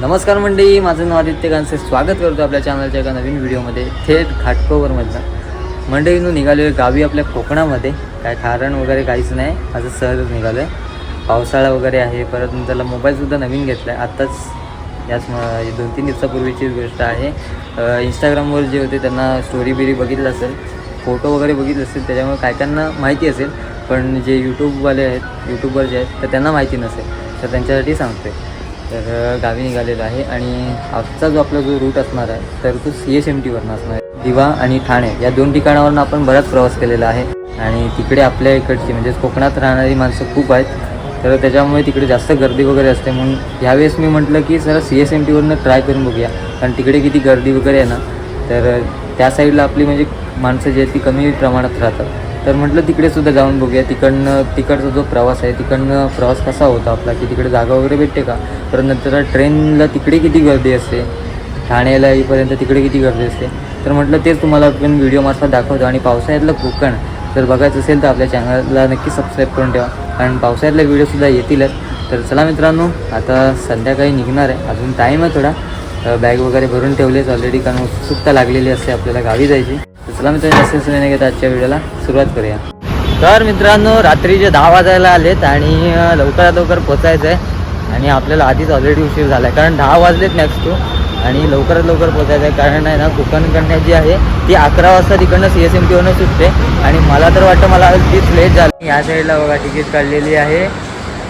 नमस्कार मंडळी माझं नाव आदित्य गांसे स्वागत करतो आपल्या चॅनलच्या एका नवीन व्हिडिओमध्ये थेट घाटकोवरमधनं. मंडळीनं निघालो आहे गावी आपल्या कोकणामध्ये. काय कारण वगैरे काहीच नाही. माझं सहजच निघालो आहे पावसाळा वगैरे आहे. परत त्याला मोबाईलसुद्धा नवीन घेतला आहे आत्ताच याच दोन तीन दिवसापूर्वीची गोष्ट आहे. इंस्टाग्रामवर जे होते त्यांना स्टोरी बिरी बघितलं असेल फोटो वगैरे बघितले असतील त्याच्यामुळे काय त्यांना माहिती असेल. पण जे यूट्यूबवाले आहेत यूट्यूबवर जे आहेत तर त्यांना माहिती नसेल. तर त्यांच्यासाठी सांगते तर गावी निघालेलो आहे आणि आजचा जो आपला जो रूट असणार आहे तर तो सी एस एम टीवरनं असणार आहे. दिवा आणि ठाणे या दोन ठिकाणावरून आपण बराच प्रवास केलेला आहे. आणि तिकडे आपल्या इकडची म्हणजे कोकणात राहणारी माणसं खूप आहेत. तर त्याच्यामुळे तिकडे जास्त गर्दी वगैरे असते म्हणून ह्यावेळेस मी म्हटलं की जरा सी एस एम टीवरनं ट्राय करून बघूया. कारण तिकडे किती गर्दी वगैरे आहे ना तर त्या साईडला आपली म्हणजे माणसं जी आहेत ती कमी प्रमाणात राहतात. तर म्हटलं तिकडे सुद्धा जाऊन बघूया. तिकडनं तिकडचा जो प्रवास आहे तिकडनं प्रवास कसा होता आपला की तिकडे जागा वगैरे भेटते का? तर नंतर ट्रेनला तिकडे किती गर्दी असते? ठाण्याला येईपर्यंत तिकडे किती गर्दी असते? तर म्हटलं तेच तुम्हाला आपण व्हिडिओमार्फत दाखवतो. आणि पावसाळ्यातलं कोकण जर बघायचं असेल तर आपल्या चॅनलला नक्की सबस्क्राईब करून ठेवा. कारण पावसाळ्यातले व्हिडिओसुद्धा येतीलच. तर चला मित्रांनो आता संध्याकाळी निघणार आहे. अजून टाईम आहे थोडा. बॅग वगैरे भरून ठेवलेच ऑलरेडी कारण उत्सुकता लागलेली असते आपल्याला गावी जायची. तर चला मित्रांनो जास्त नाही घेता आजच्या व्हिडिओला सुरुवात करूया. तर मित्रांनो रात्रीचे दहा वाजायला आलेत आणि लवकरात लवकर पोचायचं आहे आणि आपल्याला आधीच ऑलरेडी उशीर झाला आहे कारण दहा वाजलेत नेक्स्ट टू आणि लवकरात लवकर पोचायचं आहे कारण आहे ना कोकणकडनं जी आहे ती अकरा वाजता तिकडनं सी एस एम टीवरनं सुटते आणि मला तर वाटतं मला तीच लेट झालं. या साईडला बघा तिकीट काढलेली आहे.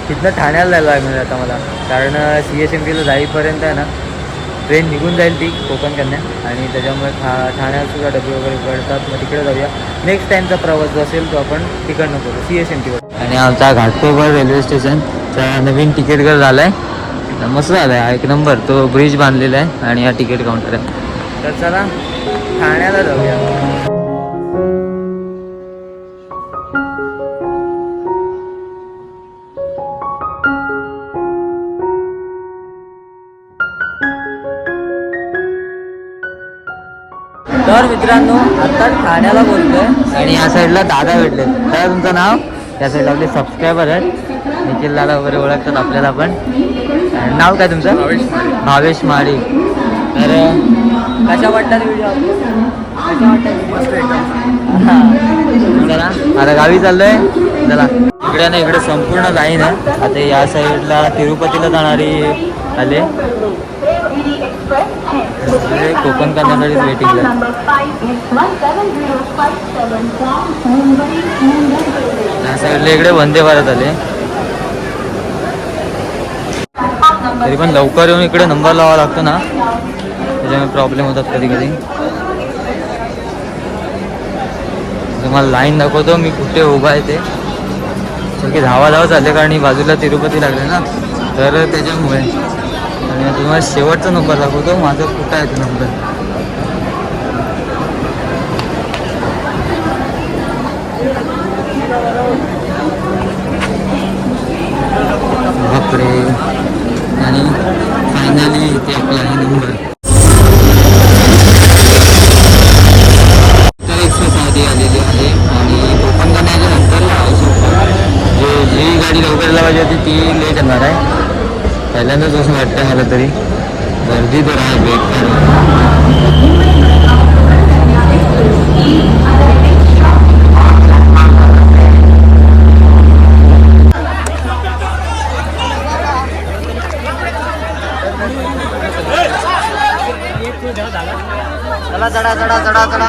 तिथनं ठाण्याला जायला लागणार आता मला. कारण सी एस एम टीला जाईपर्यंत आहे ना ट्रेन निघून जाईल ती कोकण कन्या. आणि त्याच्यामुळे ठा ठाण्यात सुद्धा डबे वगैरे पडतात. मग तिकडे जाऊया. नेक्स्ट टाईमचा प्रवास जो असेल तो आपण तिकडनं करू. सी एस एम टीवर आणि आमचा घाटकोपर रेल्वे स्टेशनचा नवीन तिकीट घर झाला आहे मस्त झाला आहे एक नंबर तो ब्रिज बांधलेला आहे. आणि हा तिकीट काउंटर आहे. तर चला ठाण्याला जाऊया. तर मित्रांनो आता ठाण्याला बोलतोय. आणि या साईडला दादा भेटले. दादा तुमचं नाव? या साईडला आपले सबस्क्रायबर आहेत. निखिल दादा वगैरे ओळखतात आपल्याला पण. आणि नाव काय तुमचं? भावेश माळी. तर कशा वाटतात व्हिडिओ. चला आता गावी चाललोय. चला. इकडे ना इकडे संपूर्ण लाईन आहे. आता या साईडला तिरुपतीला जाणारी आले. कोकण करण्यासाठीच वेटिंग त्या साईडला इकडे वंदे भारत आले. तरी पण लवकर येऊन इकडे नंबर लावा लागतो ना. त्याच्यामुळे प्रॉब्लेम होतात कधी कधी तुम्हाला लाईन दाखवतो मी कुठे उभा आहे ते. सगळे धावा धावा चालले कारण बाजूला तिरुपती लागले ना. तर त्याच्यामुळे. तुम्हाला शेवटचा नंबर दाखवतो. माझा कुठं आहे तो नंबर बापरे आणि फायनली इथे आपला आहे नंबर तर एक्सप्रेस आधी आलेली आहे आणि कोकण करण्याच्या नंतर जे जी गाडी लवकर लावायची होती ती लेट येणार आहे पहिल्यांदाच असं वाटतं मला तरी. गर्दी तर आहे बेकार चला चढा चढा चढा चढा.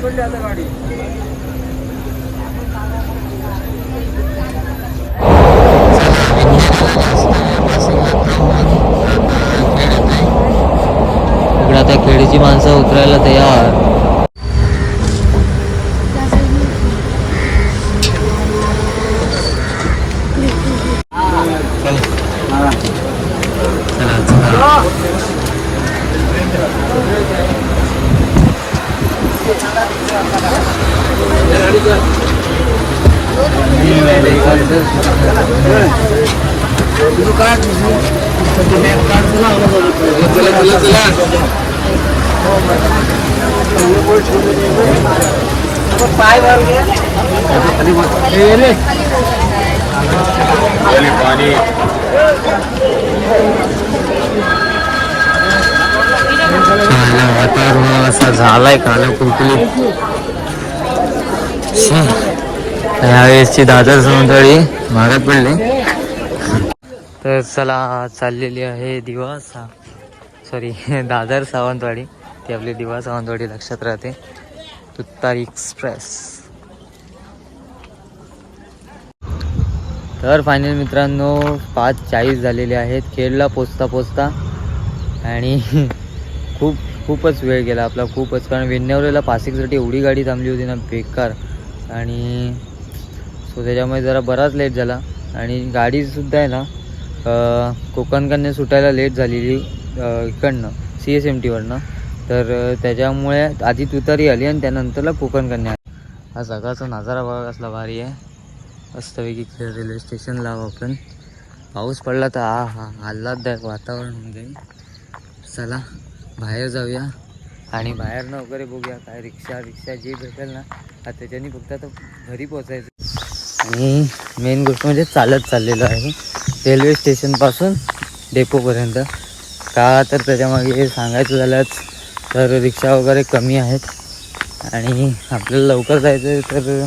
ठाण्यावरून पकडली आता गाडी. इकडे आता खेडीची माणसं उतरायला तयार. वातावरण पाणी झालाय काना कुकली. यावेळेसची दादर समुद्री मागत पडले. तर चला चाललेली आहे दिवस. सॉरी दादर सावंतवाडी. ती आपली दिवा सावंतवाडी लक्षात राहते. तुत्तार एक्सप्रेस. तर फायनल मित्रांनो पाच चाळीस झालेले आहेत. खेळला पोचता पोचता. आणि खूप खूपच वेळ गेला आपला खूपच. कारण वेण्णावलेला पासिकसाठी एवढी गाडी थांबली होती ना बेकार. आणि सो त्याच्यामुळे जरा बराच लेट झाला. आणि गाडीसुद्धा आहे ना कोकणकडनं सुटायला लेट झालेली इकडनं सी एस एम टीवरनं तर त्याच्यामुळे आधी तुतारी आली आणि त्यानंतरला कोकणकडनं आली. हा जगाचा नजारा बघा कसला भारी आहे. मस्तपैकी खेळ रेल्वे स्टेशनला आहो आपण. पाऊस पडला तर हा हा आल्हाददायक वातावरण होऊन जाईल चला. बाहेर जाऊया. आणि बाहेरनं वगैरे बघूया काय रिक्षा रिक्षा जे भेटेल ना त्याच्याने त्याच्यानी फक्त आता घरी पोचायचं आणि मेन गोष्ट म्हणजे चालत चाललेलो आहे. रेल्वे स्टेशनपासून डेपोपर्यंत का तर त्याच्यामागे सांगायचं झालंच तर रिक्षा वगैरे कमी आहेत. आणि आपल्याला लवकर जायचं आहे तर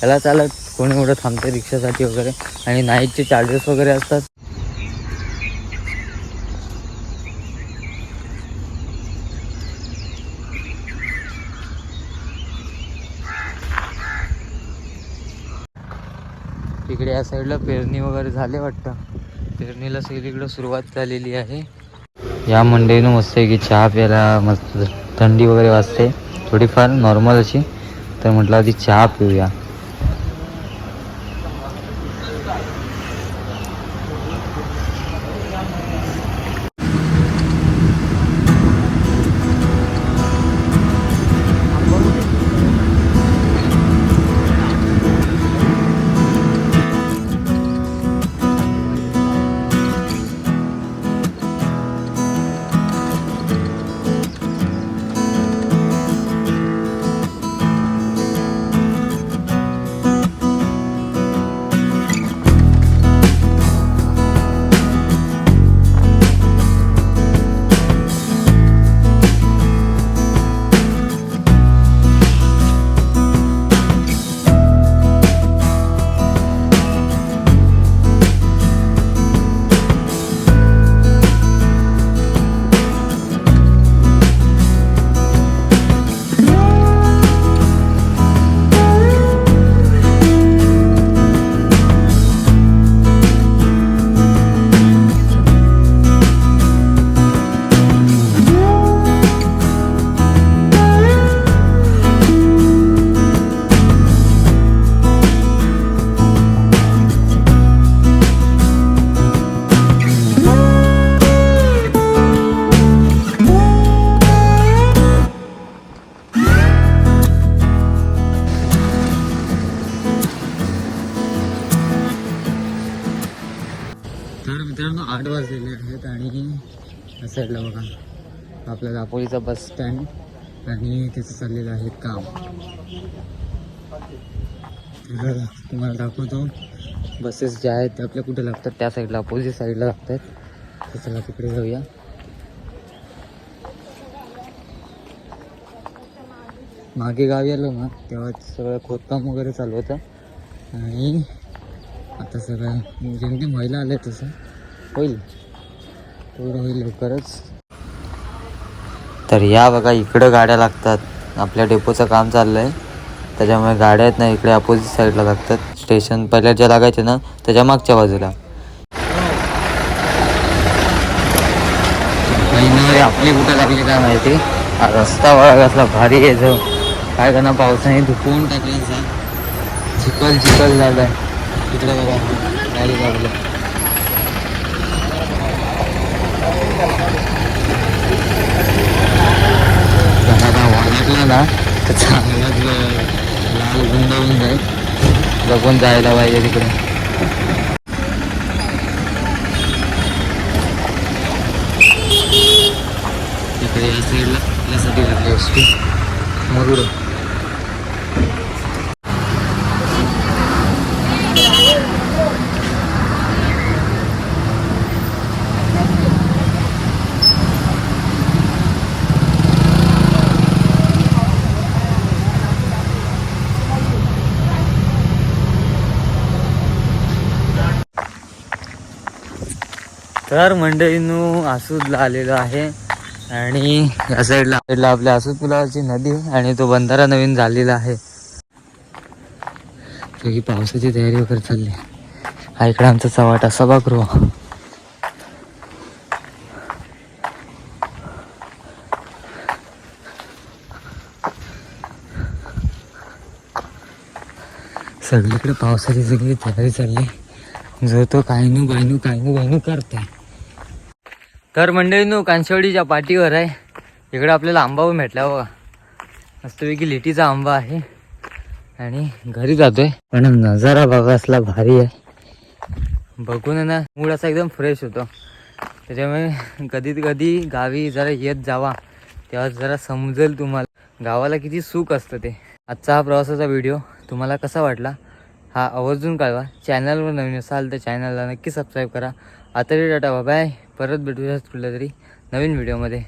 त्याला चालत. कोणी कुठं थांबते रिक्षासाठी वगैरे. आणि नाईटचे चार्जेस वगैरे असतात. तिकडे या साईडला पेरणी वगैरे झाले वाटतं. पेरणीला सगळीकडं सुरुवात झालेली आहे. या मंडईनं मस्त आहे की चहा प्यायला मस्त थंडी वगैरे वाजते. थोडीफार नॉर्मल अशी. तर म्हटलं आधी चहा पिऊया. आठ वाजलेले आहेत आणि या साईडला बघा. आपला दापोलीचा बस स्टँड आणि तिथं चाललेलं आहे काम. तुम्हाला दाखवतो. बसेस ज्या आहेत त्या आपल्या कुठे लागतात? त्या साईडला अपोजिट साईडला लागतात. तर चला तिकडे जाऊया. मागे गावी आलो ना तेव्हा सगळं खोदकाम वगैरे चालू होतं. आणि आता सगळं जेमते महिला आल्या तसं. होईल. तेवढं होईल लवकरच. तर या बघा इकडं गाड्या लागतात. आपल्या डेपोचं काम चाललं आहे त्याच्यामुळे गाड्या आहेत ना इकडे अपोजिट साईडला लागतात. स्टेशन पहिल्या ज्या लागायचे ना त्याच्या मागच्या बाजूला. आपली कुठं लागली काय माहिती? रस्ता कसला भारी आहे जो. काय करणार पावसाने धुकवून टाकले चिखल चिखल झालाय. तिकडे बघा गाडी लागलं वाटला ना तर चांगलाच ल- लाल गुंड होऊन जाईल बघून जायला पाहिजे तिकडे. तिकडे या साईडला यासाठी लागली असते. मरुड. तर मंडळींनो आसूदला आलेलो आहे. आणि या साईडला साईडला आपल्या आसूद पुलावरची नदी आणि तो बंधारा नवीन झालेला आहे. सगळी पावसाची तयारी वगैरे चालली हा इकडे आमचा चव्हाटा सभागृह. सगळीकडे पावसाची सगळी तयारी चालली जो तो काही नु बायनू काही नु बायनू करताय. तर मंडळीनो कांसवडीच्या पाठीवर आहे. इकडे आपल्याला आंबा पण भेटला बघा. मस्तपैकी लिटीचा आंबा आहे. आणि घरी जातोय. पण नजारा बघा असला भारी आहे. बघून आहे ना मूड असा एकदम फ्रेश होतो. त्याच्यामुळे कधी कधी गावी जरा येत जावा. तेव्हा जरा समजेल तुम्हाला. गावाला किती सुख असतं ते. आजचा हा प्रवासाचा व्हिडिओ तुम्हाला कसा वाटला? हा आवर्जून कळवा. चॅनलवर नवीन असाल तर चॅनलला नक्की सबस्क्राईब करा. आता टाटा बाय परत भेटूयाच कुठल्या तरी नवीन व्हिडिओमध्ये